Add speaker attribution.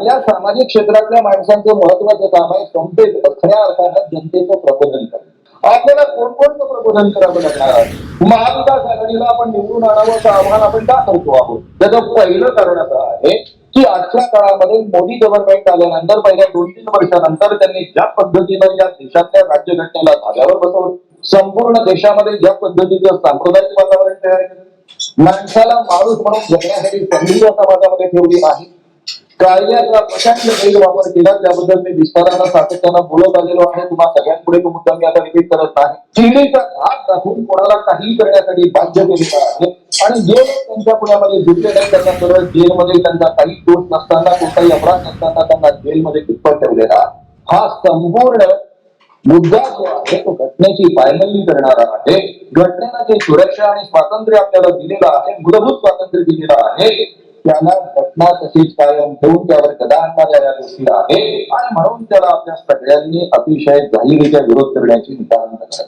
Speaker 1: आपल्या सामाजिक क्षेत्रातल्या माणसांचं महत्वाचं काम आहे संपेत खऱ्या अर्थानं जनतेचं प्रबोधन करणं. आपल्याला कोणकोणतं प्रबोधन करावं लागणार आहे? महाविकास आघाडीला आपण निवडून आणावं असं आव्हान आपण का करतो आहोत. त्याचं पहिलं कारण असं आहे की आजच्या काळामध्ये मोदी गव्हर्नमेंट आल्यानंतर पहिल्या दोन तीन वर्षानंतर त्यांनी ज्या पद्धतीनं या देशातल्या राज्यघटनेला धाग्यावर बसवलं संपूर्ण देशामध्ये ज्या पद्धतीचं सांप्रदायिक वातावरण तयार केलं माणसाला माणूस म्हणून जगण्यासाठी संधी समाजामध्ये ठेवली आहे. कायद्याचा प्रचंड गैरवापर केला त्याबद्दल मी विस्तारानं सातत्यानं बोलत आलेलो आहे. तुम्हाला सगळ्यांपुढे तो मुद्दा मी आता रिपीट करत नाही. चिडीचा घात दाखवून कोणाला काही करण्यासाठी बाध्य केलेला आहे. आणि जे लोक त्यांच्या पुण्यामध्ये जुटले नाही त्यांना सरळ जेलमध्ये त्यांचा काही दोष नसताना कोणताही अपराध नसताना त्यांना जेलमध्ये कितपत ठेवलेला हा संपूर्ण मुद्दा जो आहे तो घटनेची पायमल्ली करणारा आहे. घटनेनं जे सुरक्षा आणि स्वातंत्र्य आपल्याला दिलेलं आहे मूलभूत स्वातंत्र्य दिलेलं आहे त्याला घटना तशीच कायम ठेवून त्यावर गदा आणणाऱ्या या गोष्टी आहे. आणि म्हणून त्याला आपल्या सगळ्यांनी अतिशय जाहीरीच्या विरोध करण्याची निदान करावी